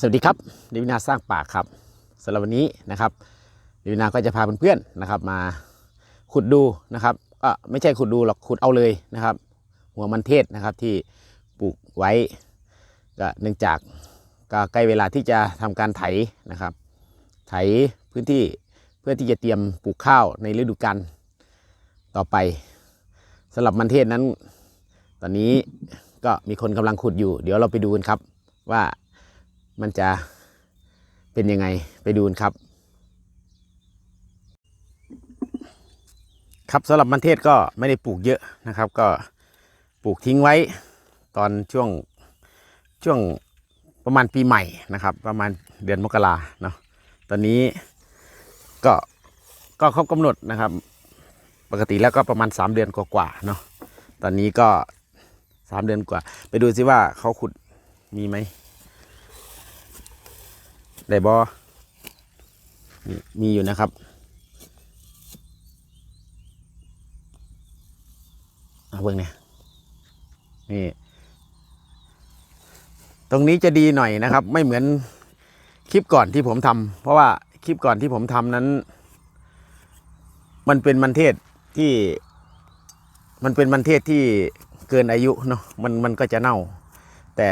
สวัสดีครับเดวินาสร้างป่าครับสำหรับวันนี้นะครับเดวินาก็จะพาเพื่อนๆนะครับ มาขุดดูนะครับก็ไม่ใช่ขุดดูหรอกขุดเอาเลยนะครับ หัวมันเทศนะครับที่ปลูกไว้ก็เนื่องจากก็ใกล้เวลาที่จะทำการไถนะครับ ไถพื้นที่เพื่อที่จะเตรียมปลูกข้าวในฤดูกาลต่อไปสำหรับมันเทศนั้น ตอนนี้ก็มีคนกำลังขุดอยู่ เดี๋ยวเราไปดูกันครับว่า มันจะเป็นยังไงไปดูนครับ ครับสำหรับมันเทศก็ไม่ได้ปลูกเยอะนะครับ ก็ปลูกทิ้งไว้ตอนช่วงช่วงประมาณปีใหม่นะครับ ประมาณเดือนมกราเนาะตอนนี้ก็ก็ครบกำหนดนะครับ ปกติแล้วก็ประมาณ 3 เดือนกว่าๆเนาะตอนนี้ก็สามเดือนกว่า ไปดูซิว่าเขาขุดมีไหม ได้บอมีอยู่นะครับเอาเบิ่งเนี่ยนี่ ตรงนี้จะดีหน่อยนะครับ ไม่เหมือนคลิปก่อนที่ผมทำเพราะว่าคลิปก่อนที่ผมทำนั้น มันเป็นมันเทศที่ มันเป็นมันเทศที่เกินอายุเนาะมันมันก็จะเน่า แต่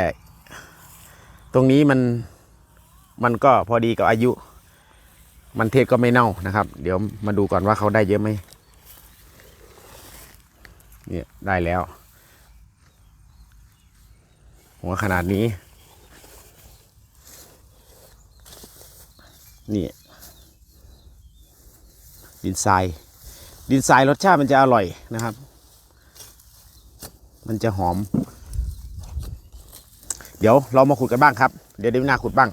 ตรงนี้มัน มันก็พอดีกับอายุ มันเทศก็ไม่เน่านะครับ เดี๋ยวมาดูก่อนว่าเขาได้เยอะไหมเนี่ยได้แล้ว หัวขนาดนี้ นี่ ดินทราย ดินทรายรสชาติมันจะอร่อยนะครับ มันจะหอม เดี๋ยวเรามาขุดกันบ้างครับ เดี๋ยวเดี๋ยวหน้าขุดบ้าง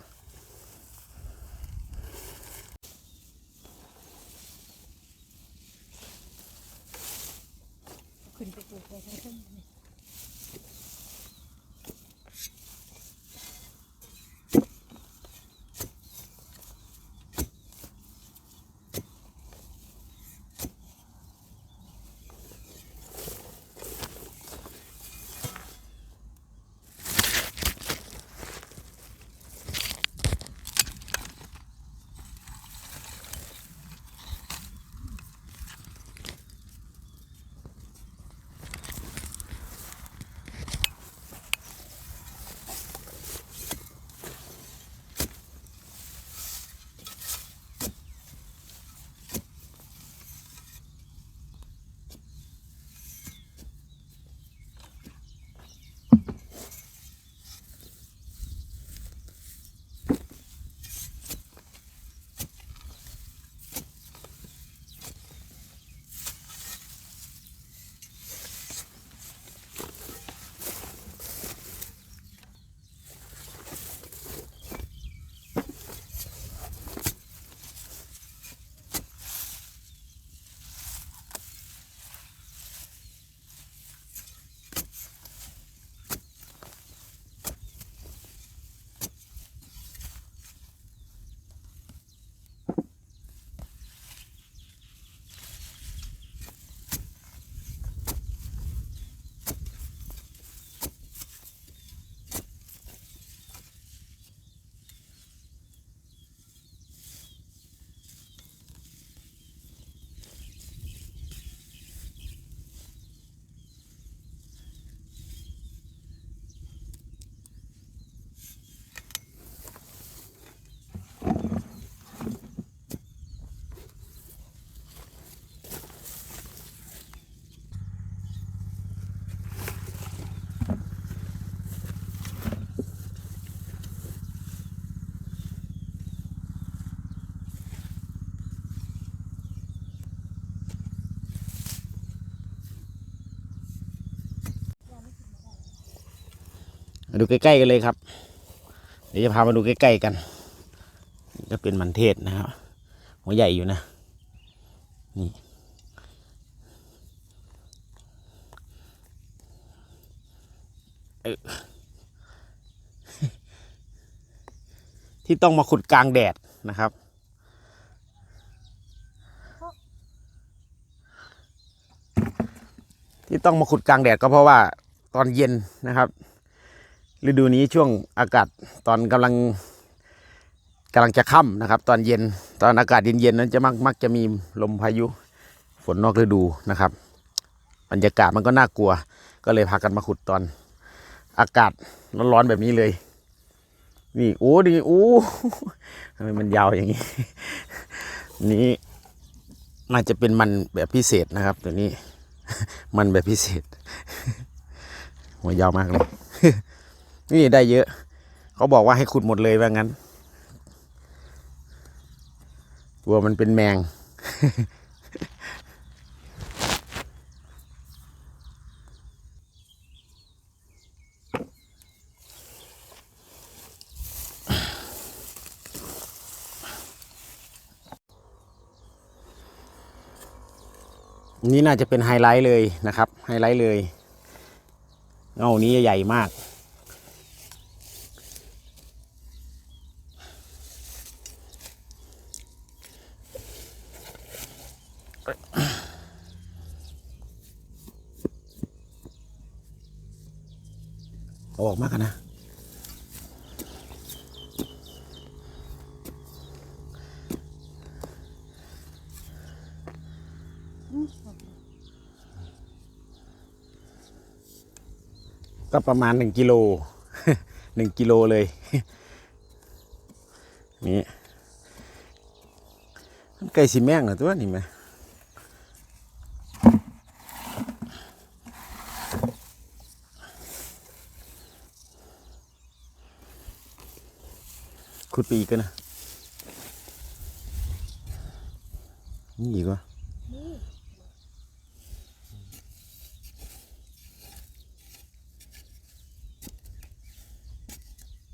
ดูใกล้ๆกันเลยครับ เดี๋ยวจะพามาดูใกล้ๆกันนี่ก็เป็นมันเทศนะครับ หัวใหญ่อยู่นะ นี่เออที่ต้องมาขุดกลางแดดนะครับที่ต้องมาขุดกลางแดดก็เพราะว่าตอนเย็นนะครับ ฤดูนี้ช่วงอากาศตอนกำลังกำลังจะค่ำนะครับ ตอนเย็นตอนอากาศเย็นๆนั้นจะมักมักจะมีลมพายุฝนนอกฤดูนะครับบรรยากาศมันก็น่ากลัว ก็เลยพากันมาขุดตอน อากาศร้อนๆแบบนี้เลย นี่โอ้ดีโอ้ทำไมมันยาวอย่างนี้ นี่น่าจะเป็นมันแบบพิเศษนะครับ ตัวนี้ มันแบบพิเศษหัวยาวมากเลย นี่ได้เยอะ เขาบอกว่าให้ขุดหมดเลยว่างั้นกลัวมันเป็นแมง นี่น่าจะเป็นไฮไลท์เลยนะครับ ไฮไลท์เลย เงานี้ใหญ่มาก อาออกมากกันนะก็ประมาณหนึ่งกิโลหนึ่งกิโลเลยนี่มันไก่สีแมงเหรอตัวนี่ไหม ขุดไปอีกกันนะนี่อีกวะ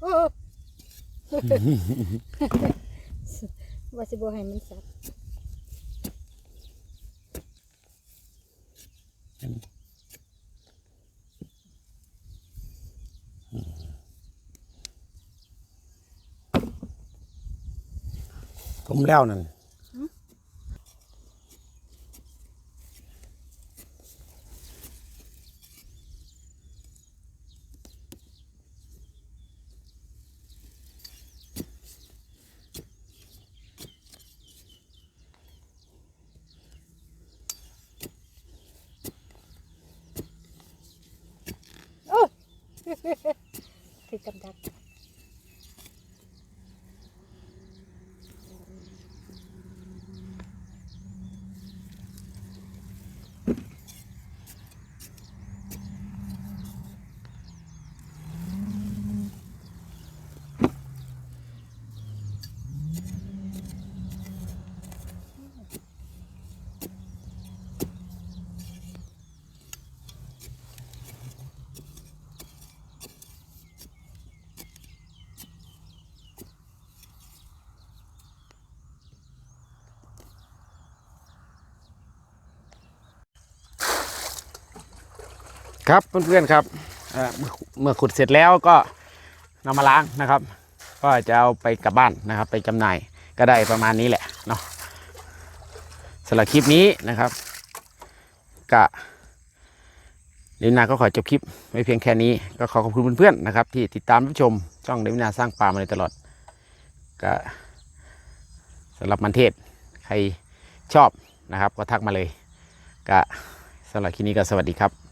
โอ้ว่าสิบ่ให้มันสับ ผมแล้วนั่นถือกับดัก ครับเพื่อนๆครับเมื่อขุดเสร็จแล้วก็นำมาล้างนะครับ ก็จะเอาไปกลับบ้านนะครับ ไปจำหน่ายก็ได้ประมาณนี้แหละเนาะสำหรับคลิปนี้นะครับก็เดวินาก็ขอจบคลิปไว้เพียงแค่นี้ ก็ขอขอบคุณเพื่อนๆนะครับ ที่ติดตามรับชมช่องเดวินาสร้างปลามาโดยตลอดก็สำหรับมันเทศใครชอบนะครับ ก็ทักมาเลยก็สำหรับคลิปนี้ก็สวัสดีครับ